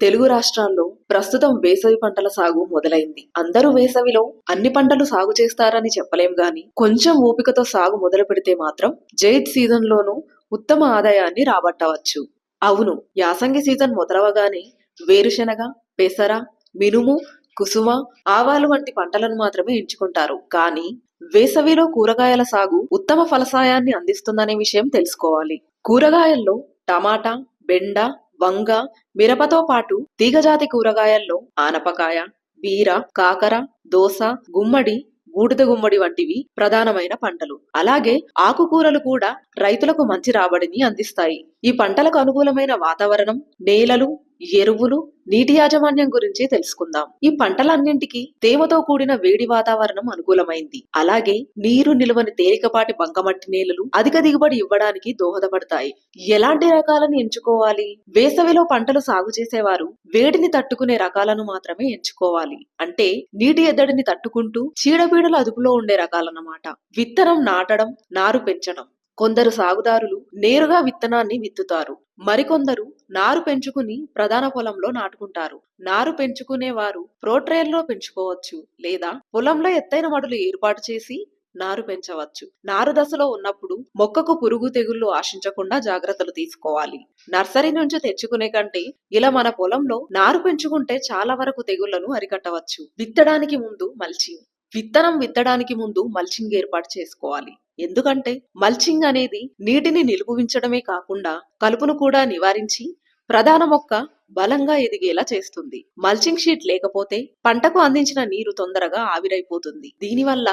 తెలుగు రాష్ట్రాల్లో ప్రస్తుతం వేసవి పంటల సాగు మొదలైంది. అందరూ వేసవిలో అన్ని పంటలు సాగు చేస్తారని చెప్పలేం గాని కొంచెం ఓపికతో సాగు మొదలు పెడితే మాత్రం జైద్ సీజన్ లోనూ ఉత్తమ ఆదాయాన్ని రాబట్టవచ్చు. అవును యాసంగి సీజన్ మొదలవగానే వేరుశెనగ పెసర మినుము కుసుమ ఆవాలు వంటి పంటలను మాత్రమే ఎంచుకుంటారు. కానీ వేసవిలో కూరగాయల సాగు ఉత్తమ ఫలసాయాన్ని అందిస్తుందనే విషయం తెలుసుకోవాలి. కూరగాయల్లో టమాటా బెండ వంగ మిరపతో పాటు తీగజాతి కూరగాయల్లో ఆనపకాయ బీర కాకర దోస గుమ్మడి బూడిద గుమ్మడి వంటివి ప్రధానమైన పంటలు. అలాగే ఆకుకూరలు కూడా రైతులకు మంచి రాబడిని అందిస్తాయి. ఈ పంటలకు అనుకూలమైన వాతావరణం నేలలు ఎరువులు నీటి యాజమాన్యం గురించి తెలుసుకుందాం. ఈ పంటలన్నింటికి తేమతో కూడిన వేడి వాతావరణం అనుకూలమైంది. అలాగే నీరు నిలువని తేలికపాటి బంకమట్టి నేలలు అధిక దిగుబడి ఇవ్వడానికి దోహదపడతాయి. ఎలాంటి రకాలను ఎంచుకోవాలి? వేసవిలో పంటలు సాగు చేసేవారు వేడిని తట్టుకునే రకాలను మాత్రమే ఎంచుకోవాలి. అంటే నీటి ఎద్దడిని తట్టుకుంటూ చీడపీడల అదుపులో ఉండే రకాలన్నమాట. విత్తనం నాటడం నారు పెంచడం. కొందరు సాగుదారులు నేరుగా విత్తనాన్ని విత్తుతారు. మరికొందరు నారు పెంచుకుని ప్రధాన పొలంలో నాటుకుంటారు. నారు పెంచుకునే వారు ప్రోట్రేల్లో పెంచుకోవచ్చు లేదా పొలంలో ఎత్తైన మడులు ఏర్పాటు చేసి నారు పెంచవచ్చు. నారు దశలో ఉన్నప్పుడు మొక్కకు పురుగు తెగుళ్ళు ఆశించకుండా జాగ్రత్తలు తీసుకోవాలి. నర్సరీ నుంచి తెచ్చుకునే కంటే ఇలా మన పొలంలో నారు పెంచుకుంటే చాలా వరకు తెగుళ్ళను అరికట్టవచ్చు. విత్తడానికి ముందు మల్చింగ్. విత్తనం విత్తడానికి ముందు మల్చింగ్ ఏర్పాటు చేసుకోవాలి. ఎందుకంటే మల్చింగ్ అనేది నీటిని నిలుపువించడమే కాకుండా కలుపును కూడా నివారించి ప్రధాన మొక్క బలంగా ఎదిగేలా చేస్తుంది. మల్చింగ్ షీట్ లేకపోతే పంటకు అందించిన నీరు తొందరగా ఆవిరైపోతుంది. దీనివల్ల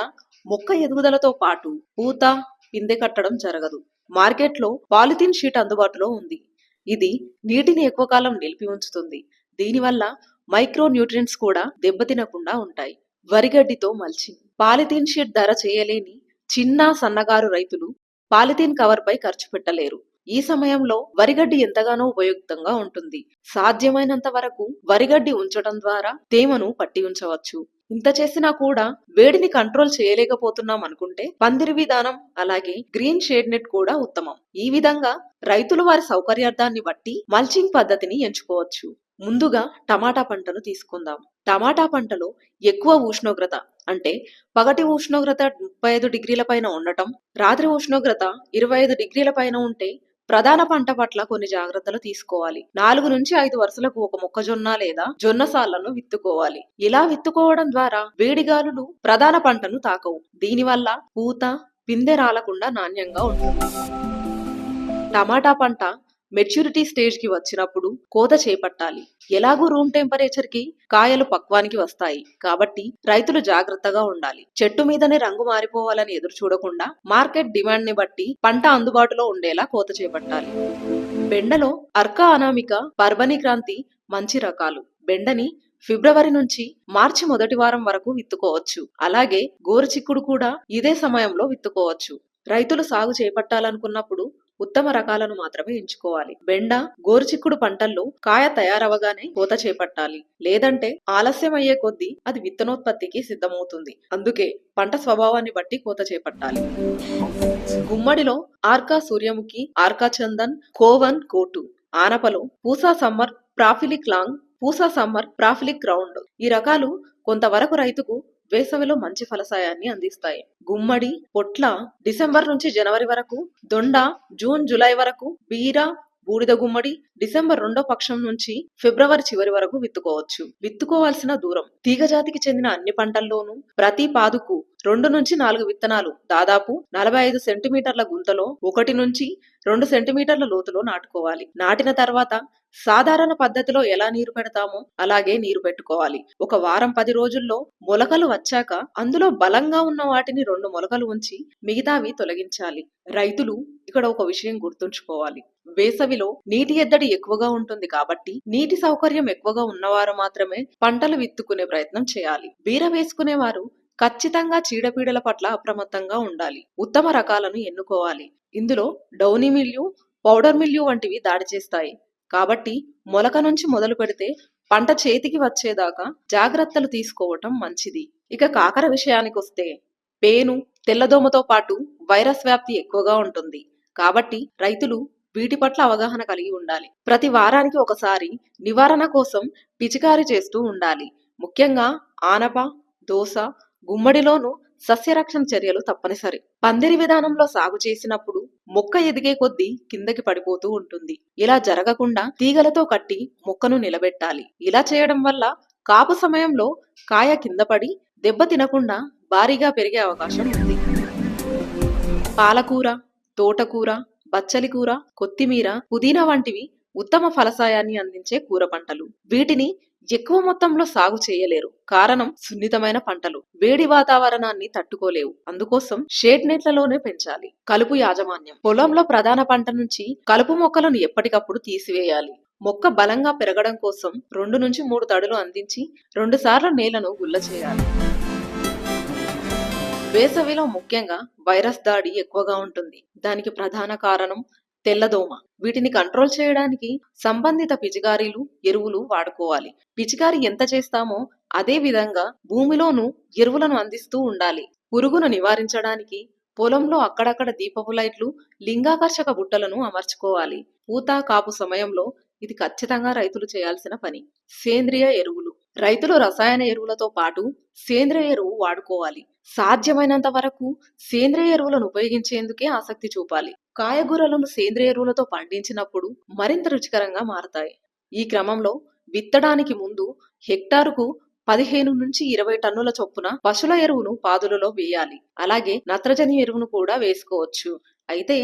మొక్క ఎదుగుదలతో పాటు పూత పిందె కట్టడం జరగదు. మార్కెట్లో పాలిథిన్ షీట్ అందుబాటులో ఉంది. ఇది నీటిని ఎక్కువ కాలం నిలిపి ఉంచుతుంది. దీనివల్ల మైక్రో న్యూట్రియంట్స్ కూడా దెబ్బతినకుండా ఉంటాయి. వరిగడ్డితో మల్చింగ్. పాలిథిన్ షీట్ ధర చేయలేని చిన్న సన్నగారు రైతులు పాలిథిన్ కవర్ పై ఖర్చు పెట్టలేరు. ఈ సమయంలో వరిగడ్డి ఎంతగానో ఉపయుక్తంగా ఉంటుంది. సాధ్యమైనంత వరకు వరిగడ్డి ఉంచడం ద్వారా తేమను పట్టి ఉంచవచ్చు. ఇంత చేసినా కూడా వేడిని కంట్రోల్ చేయలేకపోతున్నాం అనుకుంటే పందిరి విధానం అలాగే గ్రీన్ షేడ్ నెట్ కూడా ఉత్తమం. ఈ విధంగా రైతులు వారి సౌకర్యార్థాన్ని బట్టి మల్చింగ్ పద్ధతిని ఎంచుకోవచ్చు. ముందుగా టమాటా పంటను తీసుకుందాం. టమాటా పంటలో ఎక్కువ ఉష్ణోగ్రత అంటే పగటి ఉష్ణోగ్రత ముప్పై ఐదు డిగ్రీల పైన ఉండటం రాత్రి ఉష్ణోగ్రత ఇరవై ఐదు డిగ్రీల పైన ఉంటే ప్రధాన పంట పట్ల కొన్ని జాగ్రత్తలు తీసుకోవాలి. నాలుగు నుంచి ఐదు వరుసలకు ఒక మొక్కజొన్న లేదా జొన్న సాళ్ళను విత్తుకోవాలి. ఇలా విత్తుకోవడం ద్వారా వేడిగాలులు ప్రధాన పంటను తాకవు. దీనివల్ల పూత పిందె రాలకుండా నాణ్యంగా ఉంటుంది. టమాటా పంట మెచ్యూరిటీ స్టేజ్కి వచ్చినప్పుడు కోత చేపట్టాలి. ఎలాగూ రూమ్ టెంపరేచర్కి కాయలు పక్వానికి వస్తాయి. కాబట్టి రైతులు జాగ్రత్తగా ఉండాలి. చెట్టు మీదనే రంగు మారిపోవాలని ఎదురు చూడకుండా మార్కెట్ డిమాండ్ని బట్టి పంట అందుబాటులో ఉండేలా కోత చేపట్టాలి. బెండలో అర్కా అనామిక పర్బని క్రాంతి మంచి రకాలు. బెండని ఫిబ్రవరి నుంచి మార్చి మొదటి వారం వరకు విత్తుకోవచ్చు. అలాగే గోరుచిక్కుడు కూడా ఇదే సమయంలో విత్తుకోవచ్చు. రైతులు సాగు చేపట్టాలనుకున్నప్పుడు ఉత్తమ రకాలను మాత్రమే ఎంచుకోవాలి. బెండ గోరుచిక్కుడు పంటల్లో కాయ తయారవగానే కోత చేపట్టాలి. లేదంటే ఆలస్యం అయ్యే కొద్దీ అది విత్తనోత్పత్తికి సిద్ధమవుతుంది. అందుకే పంట స్వభావాన్ని బట్టి కోత చేపట్టాలి. గుమ్మడిలో ఆర్కా సూర్యముఖి ఆర్కా చందన్ కోవన్ కోటు. ఆనపలో Pusa summer prolific long Pusa summer prolific round. ఈ రకాలు కొంతవరకు రైతుకు వేసవిలో మంచి ఫలసాయాన్ని అందిస్తాయి. గుమ్మడి పొట్ల డిసెంబర్ నుంచి జనవరి వరకు దొండ జూన్ జులై వరకు బీర బూడిద గుమ్మడి డిసెంబర్ రెండో పక్షం నుంచి ఫిబ్రవరి చివరి వరకు విత్తుకోవచ్చు. విత్తుకోవాల్సిన దూరం తీగజాతికి చెందిన అన్ని పంటల్లోనూ ప్రతి పాదుకు రెండు నుంచి నాలుగు విత్తనాలు దాదాపు నలభై ఐదు సెంటీమీటర్ల గుంతలో ఒకటి నుంచి రెండు సెంటీమీటర్ల లోతులో నాటుకోవాలి. నాటిన తర్వాత సాధారణ పద్ధతిలో ఎలా నీరు పెడతామో అలాగే నీరు పెట్టుకోవాలి. ఒక వారం పది రోజుల్లో మొలకలు వచ్చాక అందులో బలంగా ఉన్న వాటిని రెండు మొలకలు ఉంచి మిగతావి తొలగించాలి. రైతులు ఇక్కడ ఒక విషయం గుర్తుంచుకోవాలి. వేసవిలో నీటి ఎద్దడి ఎక్కువగా ఉంటుంది కాబట్టి నీటి సౌకర్యం ఎక్కువగా ఉన్నవారు మాత్రమే పంటలు విత్తుకునే ప్రయత్నం చేయాలి. బీర వేసుకునేవారు ఖచ్చితంగా చీడపీడల పట్ల అప్రమత్తంగా ఉండాలి. ఉత్తమ రకాలను ఎన్నుకోవాలి. ఇందులో డౌనీ మిల్యూ పౌడర్ మిల్యూ వంటివి దాడి చేస్తాయి. కాబట్టి మొలక నుంచి మొదలు పెడితే పంట చేతికి వచ్చేదాకా జాగ్రత్తలు తీసుకోవటం మంచిది. ఇక కాకర విషయానికి వస్తే పేను తెల్లదోమతో పాటు వైరస్ వ్యాప్తి ఎక్కువగా ఉంటుంది. కాబట్టి రైతులు వీటి పట్ల అవగాహన కలిగి ఉండాలి. ప్రతి వారానికి ఒకసారి నివారణ కోసం పిచికారి చేస్తూ ఉండాలి. ముఖ్యంగా ఆనప దోస గుమ్మడిలోను సస్యరక్షణ చర్యలు తప్పనిసరి. పందిరి విధానంలో సాగు చేసినప్పుడు మొక్క ఎదిగే కొద్దీ కిందకి పడిపోతూ ఉంటుంది. ఇలా జరగకుండా తీగలతో కట్టి మొక్కను నిలబెట్టాలి. ఇలా చేయడం వల్ల కాపు సమయంలో కాయ కింద పడి దెబ్బ తినకుండా భారీగా పెరిగే అవకాశం ఉంది. పాలకూర తోటకూర బచ్చలి కూర కొత్తిమీర పుదీనా వంటివి ఉత్తమ ఫలసాయాన్ని అందించే కూర పంటలు. వీటిని ఎక్కువ మొత్తంలో సాగు చేయలేరు. కారణం సున్నితమైన పంటలు. వేడి వాతావరణాన్ని తట్టుకోలేవు. అందుకోసం షేడ్ నెట్లలోనే పెంచాలి. కలుపు యాజమాన్యం. పొలంలో ప్రధాన పంట నుంచి కలుపు మొక్కలను ఎప్పటికప్పుడు తీసివేయాలి. మొక్క బలంగా పెరగడం కోసం రెండు నుంచి మూడు తడులు అందించి రెండుసార్లు నేలను గుల్ల చేయాలి. వేసవిలో ముఖ్యంగా వైరస్ దాడి ఎక్కువగా ఉంటుంది. దానికి ప్రధాన కారణం తెల్లదోమ. వీటిని కంట్రోల్ చేయడానికి సంబంధిత పిచికారీలు ఎరువులు వాడుకోవాలి. పిచికారి ఎంత చేస్తామో అదే విధంగా భూమిలోనూ ఎరువులను అందిస్తూ ఉండాలి. పురుగును నివారించడానికి పొలంలో అక్కడక్కడ దీపపు లైట్లు లింగాకర్షక బుట్టలను అమర్చుకోవాలి. పూత కాపు సమయంలో ఇది ఖచ్చితంగా రైతులు చేయాల్సిన పని. సేంద్రియ ఎరువులు. రైతులు రసాయన ఎరువులతో పాటు సేంద్రియ ఎరువు వాడుకోవాలి. సాధ్యమైనంత వరకు సేంద్రియ ఎరువులను ఉపయోగించేందుకే ఆసక్తి చూపాలి. కాయగూరలను సేంద్రియ ఎరువులతో పండించినప్పుడు మరింత రుచికరంగా మారతాయి. ఈ క్రమంలో విత్తడానికి ముందు హెక్టారుకు పదిహేను నుంచి ఇరవై టన్నుల చొప్పున పశువుల ఎరువును పాదులలో వేయాలి. అలాగే నత్రజని ఎరువును కూడా వేసుకోవచ్చు. అయితే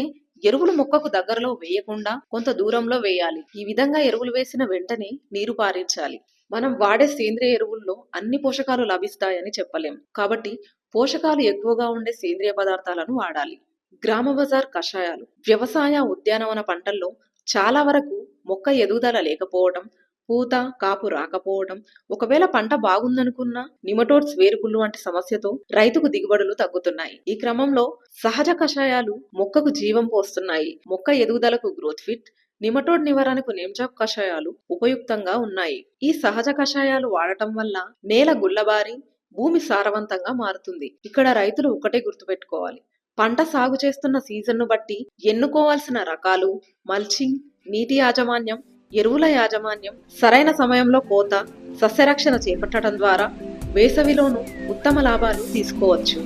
ఎరువులు మొక్కకు దగ్గరలో వేయకుండా కొంత దూరంలో వేయాలి. ఈ విధంగా ఎరువులు వేసిన వెంటనే నీరు పారించాలి. మనం వాడే సేంద్రియ ఎరువుల్లో అన్ని పోషకాలు లభిస్తాయని చెప్పలేం. కాబట్టి పోషకాలు ఎక్కువగా ఉండే సేంద్రియ పదార్థాలను వాడాలి. గ్రామ బజార్ కషాయాలు వ్యవసాయ ఉద్యానవన పంటల్లో చాలా వరకు మొక్క ఎదుగుదల లేకపోవడం పూత కాపు రాకపోవడం ఒకవేళ పంట బాగుందనుకున్నా నిమటోడ్స్ వేరుకుళ్ళు వంటి సమస్యతో రైతుకు దిగుబడులు తగ్గుతున్నాయి. ఈ క్రమంలో సహజ కషాయాలు మొక్కకు జీవం పోస్తున్నాయి. మొక్క ఎదుగుదలకు గ్రోత్ ఫిట్ నిమటోడ్ నివారణకు నేమ్చాప్ కషాయాలు ఉపయుక్తంగా ఉన్నాయి. ఈ సహజ కషాయాలు వాడటం వల్ల నేల గుల్లబారి భూమి సారవంతంగా మారుతుంది. ఇక్కడ రైతులు ఒకటే గుర్తుపెట్టుకోవాలి. పంట సాగు చేస్తున్న సీజన్ను బట్టి ఎన్నుకోవాల్సిన రకాలు మల్చింగ్ నీటి యాజమాన్యం ఎరువుల యాజమాన్యం సరైన సమయంలో కోత సస్యరక్షణ చేపట్టడం ద్వారా వేసవిలోనూ ఉత్తమ లాభాలు తీసుకోవచ్చు.